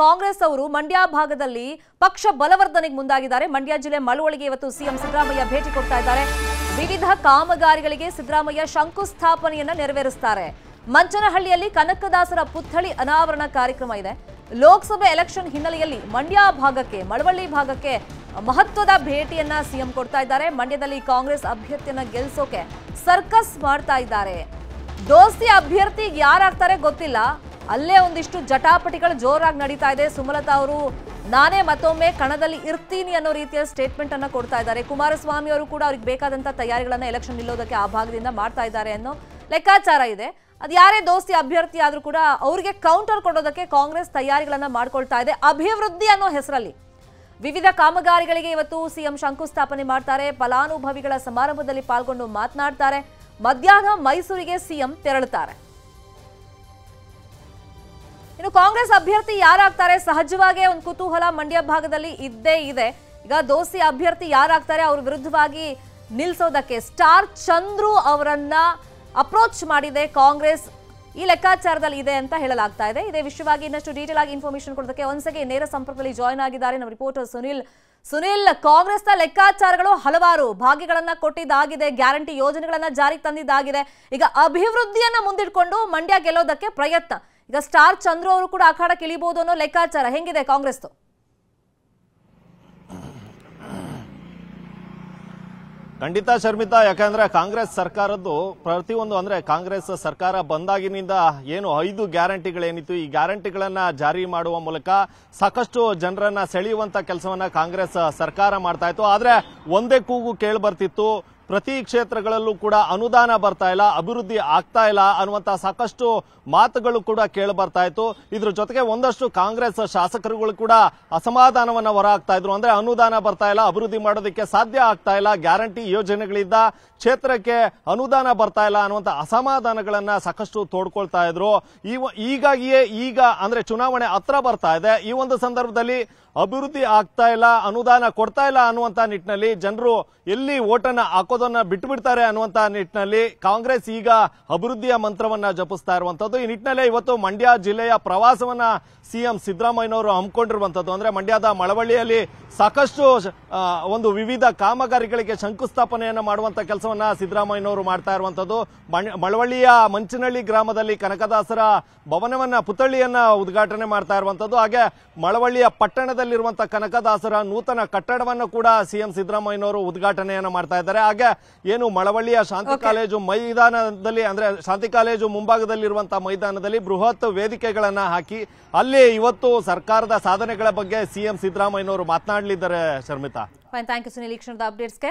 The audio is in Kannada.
ಕಾಂಗ್ರೆಸ್ ಅವರು ಮಂಡ್ಯ ಭಾಗದಲ್ಲಿ ಪಕ್ಷ ಬಲವರ್ಧನೆಗೆ ಮುಂದಾಗಿದ್ದಾರೆ. ಮಂಡ್ಯ ಜಿಲ್ಲೆ ಮಳವಳ್ಳಿಗೆ ಇವತ್ತು ಸಿಎಂ ಸಿದ್ದರಾಮಯ್ಯ ಭೇಟಿ ಕೊಡ್ತಾ ಇದ್ದಾರೆ. ವಿವಿಧ ಕಾಮಗಾರಿಗಳಿಗೆ ಸಿದ್ದರಾಮಯ್ಯ ಶಂಕುಸ್ಥಾಪನೆಯನ್ನ ನೆರವೇರಿಸ್ತಾರೆ. ಮಂಚನಹಳ್ಳಿಯಲ್ಲಿ ಕನಕದಾಸರ ಪುತ್ಥಳಿ ಅನಾವರಣ ಕಾರ್ಯಕ್ರಮ ಇದೆ. ಲೋಕಸಭೆ ಎಲೆಕ್ಷನ್ ಹಿನ್ನೆಲೆಯಲ್ಲಿ ಮಂಡ್ಯ ಭಾಗಕ್ಕೆ, ಮಳವಳ್ಳಿ ಭಾಗಕ್ಕೆ ಮಹತ್ವದ ಭೇಟಿಯನ್ನ ಸಿಎಂ ಕೊಡ್ತಾ ಇದ್ದಾರೆ. ಮಂಡ್ಯದಲ್ಲಿ ಕಾಂಗ್ರೆಸ್ ಅಭ್ಯರ್ಥಿಯನ್ನ ಗೆಲ್ಸೋಕೆ ಸರ್ಕಸ್ ಮಾಡ್ತಾ ಇದ್ದಾರೆ. ದೋಸ್ತಿ ಅಭ್ಯರ್ಥಿ ಯಾರಾಗ್ತಾರೆ ಗೊತ್ತಿಲ್ಲ. ಅಲ್ಲೇ ಒಂದಿಷ್ಟು ಜಟಾಪಟಿಗಳು ಜೋರಾಗಿ ನಡೀತಾ ಇದೆ. ಸುಮಲತಾ ಅವರು, ನಾನೇ ಮತ್ತೊಮ್ಮೆ ಕಣದಲ್ಲಿ ಇರ್ತೀನಿ ಅನ್ನೋ ರೀತಿಯ ಸ್ಟೇಟ್ಮೆಂಟ್ ಅನ್ನ ಕೊಡ್ತಾ ಇದ್ದಾರೆ. ಕುಮಾರಸ್ವಾಮಿ ಅವರು ಕೂಡ ಅವ್ರಿಗೆ ಬೇಕಾದಂತ ತಯಾರಿಗಳನ್ನ ಎಲೆಕ್ಷನ್ ನಿಲ್ಲೋದಕ್ಕೆ ಆ ಭಾಗದಿಂದ ಮಾಡ್ತಾ ಇದ್ದಾರೆ ಅನ್ನೋ ಲೆಕ್ಕಾಚಾರ ಇದೆ. ಅದು ಯಾರೇ ದೋಸ್ತಿ, ಅಭ್ಯರ್ಥಿ ಆದರೂ ಕೂಡ ಅವ್ರಿಗೆ ಕೌಂಟರ್ ಕೊಡೋದಕ್ಕೆ ಕಾಂಗ್ರೆಸ್ ತಯಾರಿಗಳನ್ನ ಮಾಡ್ಕೊಳ್ತಾ ಇದೆ. ಅಭಿವೃದ್ಧಿ ಅನ್ನೋ ಹೆಸರಲ್ಲಿ ವಿವಿಧ ಕಾಮಗಾರಿಗಳಿಗೆ ಇವತ್ತು ಸಿಎಂ ಶಂಕುಸ್ಥಾಪನೆ ಮಾಡ್ತಾರೆ. ಫಲಾನುಭವಿಗಳ ಸಮಾರಂಭದಲ್ಲಿ ಪಾಲ್ಗೊಂಡು ಮಾತನಾಡ್ತಾರೆ. ಮಧ್ಯಾಹ್ನ ಮೈಸೂರಿಗೆ ಸಿಎಂ ತೆರಳುತ್ತಾರೆ. ಇನ್ನು ಕಾಂಗ್ರೆಸ್ ಅಭ್ಯರ್ಥಿ ಯಾರಾಗ್ತಾರೆ? ಸಹಜವಾಗಿ ಒಂದು ಕುತೂಹಲ ಮಂಡ್ಯ ಭಾಗದಲ್ಲಿ ಇದ್ದೇ ಇದೆ. ಈಗ ದೋಸಿ ಅಭ್ಯರ್ಥಿ ಯಾರಾಗ್ತಾರೆ? ಅವ್ರ ವಿರುದ್ಧವಾಗಿ ನಿಲ್ಸೋದಕ್ಕೆ ಸ್ಟಾರ್ ಚಂದ್ರು ಅವರನ್ನ ಅಪ್ರೋಚ್ ಮಾಡಿದೆ ಕಾಂಗ್ರೆಸ್. ಈ ಲೆಕ್ಕಾಚಾರದಲ್ಲಿ ಇದೆ ಅಂತ ಹೇಳಲಾಗ್ತಾ ಇದೆ. ಇದೇ ವಿಷಯವಾಗಿ ಇನ್ನಷ್ಟು ಡೀಟೇಲ್ ಆಗಿ ಇನ್ಫಾರ್ಮೇಶನ್ ಕೊಡೋದಕ್ಕೆ ಒಂದ್ಸಗೆ ನೇರ ಸಂಪರ್ಕದಲ್ಲಿ ಜಾಯ್ನ್ ಆಗಿದ್ದಾರೆ ನಮ್ಮ ರಿಪೋರ್ಟರ್ ಸುನಿಲ್. ಸುನಿಲ್, ಕಾಂಗ್ರೆಸ್ನ ಲೆಕ್ಕಾಚಾರಗಳು ಹಲವಾರು ಭಾಗಿಗಳನ್ನ ಕೊಟ್ಟಿದ್ದಾಗಿದೆ ಗ್ಯಾರಂಟಿ ಯೋಜನೆಗಳನ್ನ ಜಾರಿಗೆ ತಂದಿದ್ದಾಗಿದೆ. ಈಗ ಅಭಿವೃದ್ಧಿಯನ್ನ ಮುಂದಿಟ್ಕೊಂಡು ಮಂಡ್ಯ ಗೆಲ್ಲೋದಕ್ಕೆ ಪ್ರಯತ್ನ. ಈಗ ಸ್ಟಾರ್ ಚಂದ್ರು ಅವರು ಕೂಡ ಅಖಾಡಕ್ಕೆ ಇಳಿಬಹುದು ಅನ್ನೋ ಲೆಕ್ಕಾಚಾರ. ಹೆಂಗಿದೆ ಕಾಂಗ್ರೆಸ್ ಖಂಡಿತ ಶರ್ಮಿತಾ, ಯಾಕಂದ್ರೆ ಕಾಂಗ್ರೆಸ್ ಸರ್ಕಾರದ್ದು ಪ್ರತಿಯೊಂದು, ಅಂದ್ರೆ ಕಾಂಗ್ರೆಸ್ ಸರ್ಕಾರ ಬಂದಾಗಿನಿಂದ ಏನು ಐದು ಗ್ಯಾರಂಟಿಗಳೇನಿತ್ತು, ಈ ಗ್ಯಾರಂಟಿಗಳನ್ನ ಜಾರಿ ಮಾಡುವ ಮೂಲಕ ಸಾಕಷ್ಟು ಜನರನ್ನ ಸೆಳೆಯುವಂತ ಕೆಲಸವನ್ನ ಕಾಂಗ್ರೆಸ್ ಸರ್ಕಾರ ಮಾಡ್ತಾ ಇತ್ತು. ಆದ್ರೆ ಒಂದೇ ಕೂಗು ಕೇಳಿ ಬರ್ತಿತ್ತು ಪ್ರತಿ ಕ್ಷೇತ್ರಗಳಲ್ಲೂ ಕೂಡ ಅನುದಾನ ಬರ್ತಾ ಇಲ್ಲ, ಅಭಿವೃದ್ಧಿ ಆಗ್ತಾ ಇಲ್ಲ ಅನ್ನುವಂತಹ ಸಾಕಷ್ಟು ಮಾತುಗಳು ಕೂಡ ಕೇಳಿ ಬರ್ತಾ ಇತ್ತು. ಇದ್ರ ಜೊತೆಗೆ ಒಂದಷ್ಟು ಕಾಂಗ್ರೆಸ್ ಶಾಸಕರುಗಳು ಕೂಡ ಅಸಮಾಧಾನವನ್ನ ಹೊರಹಾಕ್ತಾ ಇದ್ರು. ಅಂದ್ರೆ ಅನುದಾನ ಬರ್ತಾ ಇಲ್ಲ, ಅಭಿವೃದ್ಧಿ ಮಾಡೋದಕ್ಕೆ ಸಾಧ್ಯ ಆಗ್ತಾ ಇಲ್ಲ, ಗ್ಯಾರಂಟಿ ಯೋಜನೆಗಳಿಂದ ಕ್ಷೇತ್ರಕ್ಕೆ ಅನುದಾನ ಬರ್ತಾ ಇಲ್ಲ ಅನ್ನುವಂತ ಅಸಮಾಧಾನಗಳನ್ನ ಸಾಕಷ್ಟು ತೋಡ್ಕೊಳ್ತಾ ಇದ್ರು. ಈಗಾಗಿಯೇ ಈಗ ಅಂದ್ರೆ ಚುನಾವಣೆ ಹತ್ರ ಬರ್ತಾ ಇದೆ. ಈ ಒಂದು ಸಂದರ್ಭದಲ್ಲಿ ಅಭಿವೃದ್ಧಿ ಆಗ್ತಾ ಇಲ್ಲ, ಅನುದಾನ ಕೊಡ್ತಾ ಇಲ್ಲ ಅನ್ನುವಂತ ನಿಟ್ಟಿನಲ್ಲಿ ಜನರು ಎಲ್ಲಿ ಓಟನ್ನ ಹಾಕೋದನ್ನ ಬಿಟ್ಬಿಡ್ತಾರೆ ಅನ್ನುವಂತ ನಿಟ್ಟಿನಲ್ಲಿ ಕಾಂಗ್ರೆಸ್ ಈಗ ಅಭಿವೃದ್ಧಿಯ ಮಂತ್ರವನ್ನ ಜಪಿಸ್ತಾ ಇರುವಂತದ್ದು. ಈ ನಿಟ್ಟಿನಲ್ಲಿ ಇವತ್ತು ಮಂಡ್ಯ ಜಿಲ್ಲೆಯ ಪ್ರವಾಸವನ್ನ ಸಿಎಂ ಸಿದ್ದರಾಮಯ್ಯನವರು ಹಮ್ಮಿಕೊಂಡಿರುವಂತದ್ದು. ಅಂದ್ರೆ ಮಂಡ್ಯದ ಮಳವಳ್ಳಿಯಲ್ಲಿ ಸಾಕಷ್ಟು ಒಂದು ವಿವಿಧ ಕಾಮಗಾರಿಗಳಿಗೆ ಶಂಕುಸ್ಥಾಪನೆಯನ್ನು ಮಾಡುವಂತ ಕೆಲಸವನ್ನ ಸಿದ್ದರಾಮಯ್ಯನವರು ಮಾಡ್ತಾ ಇರುವಂತದ್ದು. ಮಳವಳ್ಳಿಯ ಮಂಚನಹಳ್ಳಿ ಗ್ರಾಮದಲ್ಲಿ ಕನಕದಾಸರ ಭವನವನ್ನ, ಪುತ್ಥಳಿಯನ್ನ ಉದ್ಘಾಟನೆ ಮಾಡ್ತಾ ಇರುವಂತದ್ದು. ಹಾಗೆ ಮಳವಳ್ಳಿಯ ಪಟ್ಟಣದಲ್ಲಿರುವಂತಹ ಕನಕದಾಸರ ನೂತನ ಕಟ್ಟಡವನ್ನು ಕೂಡ ಸಿಎಂ ಸಿದ್ದರಾಮಯ್ಯನವರು ಉದ್ಘಾಟನೆಯನ್ನು ಮಾಡ್ತಾ ಇದ್ದಾರೆ. ಹಾಗೆ ಏನು ಮಳವಳ್ಳಿಯ ಶಾಂತಿ ಕಾಲೇಜು ಮೈದಾನದಲ್ಲಿ ಅಂದ್ರೆ ಶಾಂತಿ ಕಾಲೇಜು ಮುಂಭಾಗದಲ್ಲಿರುವಂತಹ ಮೈದಾನದಲ್ಲಿ ಬೃಹತ್ ವೇದಿಕೆಗಳನ್ನ ಹಾಕಿ ಅಲ್ಲಿ ಇವತ್ತು ಸರ್ಕಾರದ ಸಾಧನೆಗಳ ಬಗ್ಗೆ ಸಿಎಂ ಸಿದ್ದರಾಮಯ್ಯನವರು ಮಾತನಾಡಲಿದ್ದಾರೆ ಶರ್ಮಿತಾ. ಥ್ಯಾಂಕ್ ಯು ಸುನಿಲ್ ಈ ಕ್ಷಣದ ಅಪ್ಡೇಟ್ಸ್ಗೆ